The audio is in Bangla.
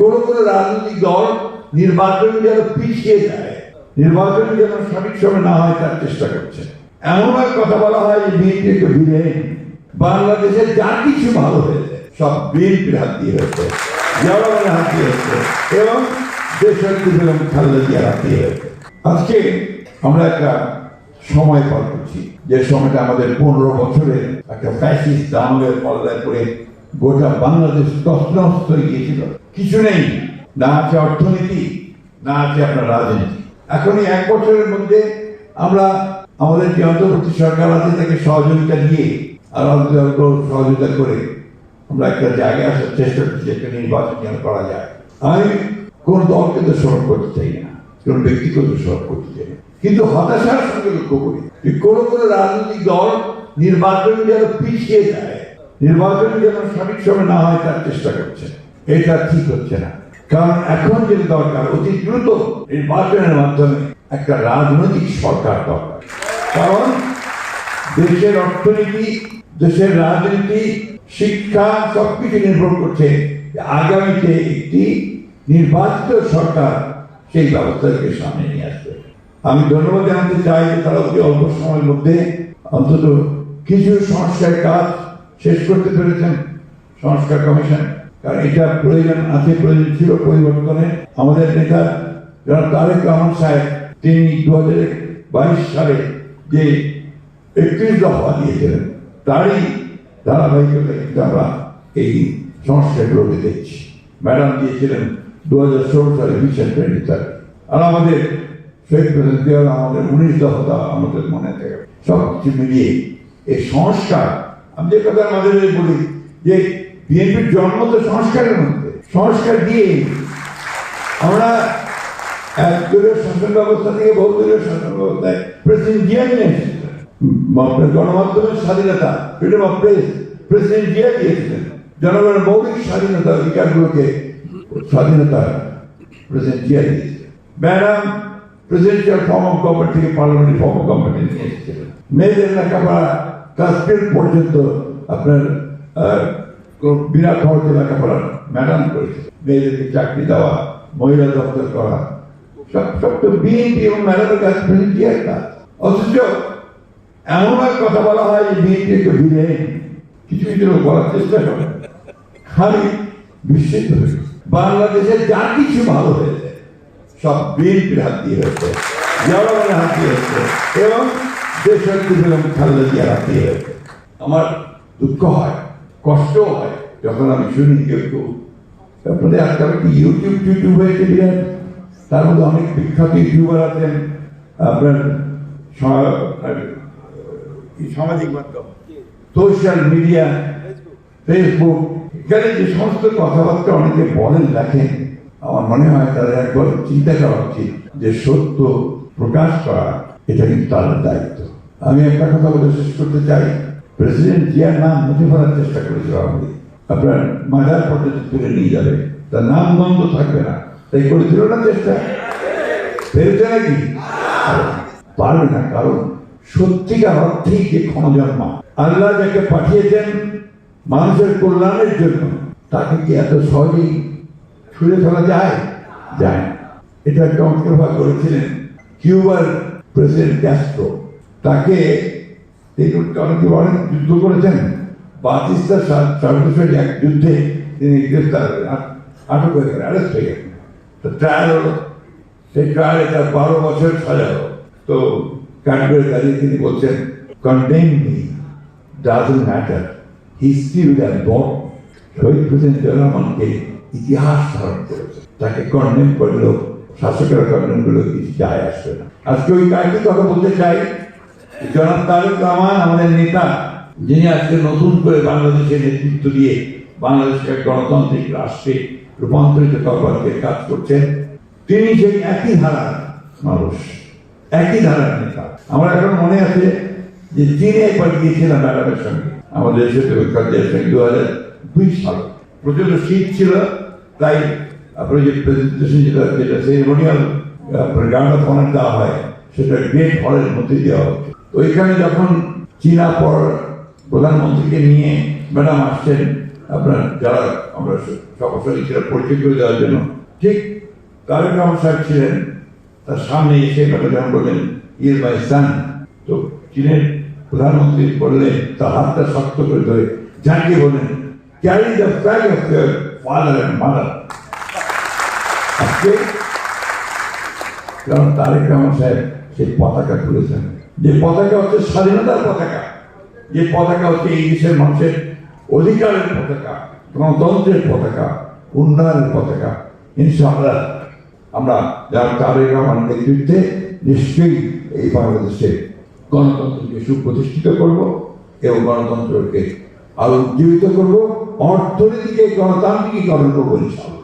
কোনো কোনো রাজনৈতিক দল নির্বাচন যেন পিছিয়ে যায়, নির্বাচন যেন সঠিক সময় না হয় তার চেষ্টা করছে। এমন এক কথা বলা হয় যে বিএনপি একটু ভিলেন বাংলাদেশে যা কিছু ভালো হয়েছে, সব বিএনপির হাত দিয়ে হয়েছে, জনগণের হাত দিয়ে হয়েছে, এবং দেশাত্মী বেগম খালেদা জিয়ার হাত দিয়ে হয়েছে। আজকে আমরা একটা সময় পার করছি। যে সময়টা আমাদের পনেরো বছরের একটা ফ্যাসিস্ট আমলের পল্লায় করে গোটা বাংলাদেশ তসনস্ত হয়ে গিয়েছিল। কিছু নেই। না আছে অর্থনীতি, না আছে আপনার রাজনীতি। এখন এই এক বছরের মধ্যে আমরা আমাদের যে অন্তর্বর্তী সরকার আছে তাকে সহযোগিতা দিয়ে আর সহযোগিতা করে আমরা একটা জায়গায় আসার চেষ্টা করছি, একটা নির্বাচন যেন করা যায়। আমি কোন দলকে তো স্মরণ করতে চাই না, কোন ব্যক্তিকে স্মরণ করতে চাই না। কিন্তু হতাশার সঙ্গে লক্ষ্য করি কোন কোন রাজনৈতিক দল নির্বাচন যেন পিছিয়ে যায়, নির্বাচন যেন সঠিক সময় না হয় তার চেষ্টা করছে। এটা ঠিক হচ্ছে না। কারণ এখন যেটা দরকার, অতি দ্রুত নির্বাচনের মাধ্যমে একটা রাজনৈতিক সরকার দরকার। কারণ দেশের অর্থনীতি, দেশের রাজনীতি, শিক্ষা, সবকিছু নির্ভর করছে যে আগামীতে একটি নির্বাচিত সরকার সেই ব্যবস্থাকে সামনে নিয়ে আসবে। আমি ধন্যবাদ জানাতে চাই যে তারা অতি অল্প সময়ের মধ্যে অন্তত কিছু সংস্কার কাজ শেষ করতে পেরেছেন। সংস্কার কমিশন কারণ এটা প্রয়োজন আছে প্রয়োজন ছিল পরিবর্তনে। আমাদের নেতা যারা তারেক রহমান সাহেব, তিনি দু হাজার বাইশ সালে যে একত্রিশ দফা দিয়েছিলেন, তারই ধারাবাহিকতা কিন্তু আমরা এই সংস্কারগুলোকে দেখছি। ম্যাডাম দিয়েছিলেন দু হাজার ষোলো সালে ভিশন টোয়েন্টি থার্টি আর আমাদের শহীদ প্রেসিডেন্ট জিয়াউর আমাদের উনিশ দফা আমাদের মনে থাকে। সব কিছু মিলিয়ে এই সংস্কার আমি যে কথা মাঝে বলি যে বিএনপির জন্ম তো সংস্কারের মধ্যে। সংস্কার দিয়ে আমরা একদলীয় শাসন ব্যবস্থা থেকে বহুদলীয় শাসন ব্যবস্থায় প্রেসিডেন্ট জিয়া নিয়ে এসেছিলেন। গণমাধ্যমের স্বাধীনতা freedom of press president Zia দিয়েছিলেন। জনগণের মৌলিক স্বাধীনতা অধিকারগুলোকে স্বাধীনতা প্রেসিডেন্ট জিয়া দিয়েছিলেন। Madam presidential form of government থেকে পার্লামেন্টারি ফর্ম অফ গভর্নমেন্ট নিয়ে এসেছিলেন। মেয়েদের লেখাপড়া টেন পর্যন্ত আপনার বিনা খরচে লেখাপড়া ম্যাডাম করেছে মেয়েদেরকে চাকরি দেওয়া, মহিলা দপ্তর করা, সব সব তো বিএনপি এবং ম্যাডামের কাছে জিয়ার কাজ অথচ এমন এক কথা বলা হয় যে বিএনপি একটু ভিড়ে কিছু কিছু লোক বলার চেষ্টা করে। খালি বিস্মিত হয়েছে বাংলাদেশে যা কিছু ভালো হয়েছে, সব বিএনপির হাত দিয়ে হয়েছে, জনগণের হাত দিয়ে হয়েছে এবং বেগম খালেদা জিয়ার হাত দিয়ে হয়েছে। আমার দুঃখ হয়। কষ্ট হয় যখন আমি শুনি কেউ কেউ আপনাদের আজকাল কি ইউটিউব টিউটিউব হয়েছে বিরাট তার মধ্যে অনেক বিখ্যাত ইউটিউবার আছেন। আপনার সামাজিক মাধ্যম। সোশ্যাল মিডিয়া ফেসবুক এখানে যে সমস্ত কথাবার্তা অনেকে বলেন, লেখেন, আমার মনে হয় তাদের একবার চিন্তা করা উচিত যে সত্য প্রকাশ করা, এটা কিন্তু তাদের দায়িত্ব। আমি একটা কথা বলে শেষ করতে চাই। প্রেসিডেন্ট জিয়ার নাম মুছে ফেলার চেষ্টা করেছিল আমাদের আপনার মাজার পর্যন্ত তুলে নিয়ে যাবে। তার নাম বন্ধ থাকবে না। তাই করেছিল না চেষ্টা? পেরেছে নাকি? পারবে না, কারণ সত্যিকার অর্থেই যে ক্ষমজন্মা আল্লাহ যাকে পাঠিয়েছেন মানুষের কল্যাণের জন্য, তাকে কি এত সহজেই ছুঁড়ে ফেলা যায়? যায়। এটা চমৎকার করেছিলেন কিউবার প্রেসিডেন্ট ক্যাস্ট্রো। তাকে তিনি অনেকে বলেন যুদ্ধ করেছেন। বাতিস্তার সর্বশেষ এক যুদ্ধে তিনি গ্রেফতার আটক হয়ে গেলেন অ্যারেস্ট হয়ে গেলেন। তো ট্রায়াল হলো। সেই ট্রায়ালে তার বারো বছর সাজা হলো। তো কাঠগড়ে দাঁড়িয়ে তিনি বলছেন condemn me doesn't matter history will have born শহীদ জিয়া রহমানকে ইতিহাস ধারণ করেছে। তাকে কন্ডেম করলেও, শাসকেরা কন্ডেম কিছু যায় আসবে না। আজকে ওই কাহিনী কথা বলতে চাই। জনাব তারেক রহমান আমাদের নেতা, যিনি আজকে নতুন করে বাংলাদেশের নেতৃত্ব দিয়ে বাংলাদেশকে গণতান্ত্রিক রাষ্ট্রে রূপান্তরিত করবার কাজ করছেন, তিনি সেই একই ধারার মানুষ, একই ধারার নেতা। আমার এখন মনে আছে যে চীনে একবার গিয়েছিলাম ম্যাডামের সঙ্গে, আমাদের ঐক্যের সঙ্গে দু হাজার দুই সালে। প্রচণ্ড শীত ছিল, তাই আপনার যে প্রেজেন্টেশন যেটা যেটা সেরিমোনিয়াল আপনার গার্ড অফ অনার দেওয়া হয়, সেটা গ্রেট হলের মধ্যে দেওয়া হচ্ছে। ওইখানে যখন চীনা পর প্রধানমন্ত্রীকে নিয়ে ম্যাডাম আসছেন, আপনার যারা আমরা সরাসরি সেটা পরিচয় করে দেওয়ার জন্য, ঠিক তারেক রহমান সাহেব ছিলেন, তার সামনে এসে যখন বললেন ইয়ের মাই সান তো চীনের প্রধানমন্ত্রী বললেন তার হাতটা শক্ত করে ধরে, জানিয়ে বললেন carry the flag of your father and mother আজকে কারণ তারেক রহমান সাহেব সেই পতাকা তুলেছেন যে পতাকা হচ্ছে স্বাধীনতার পতাকা। যে পতাকা হচ্ছে এই দেশের মানুষের অধিকারের পতাকা, গণতন্ত্রের পতাকা, উন্নয়নের পতাকা। ইনশাআল্লাহ আমরা যারা তারেক রহমান নেতৃত্বে নিশ্চয়ই এই বাংলাদেশে গণতন্ত্রকে সুপ্রতিষ্ঠিত করব এবং গণতন্ত্রকে আরও উজ্জীবিত করব, অর্থনীতিকে, গণতান্ত্রিকীকরণ করব ইনশাআল্লাহ।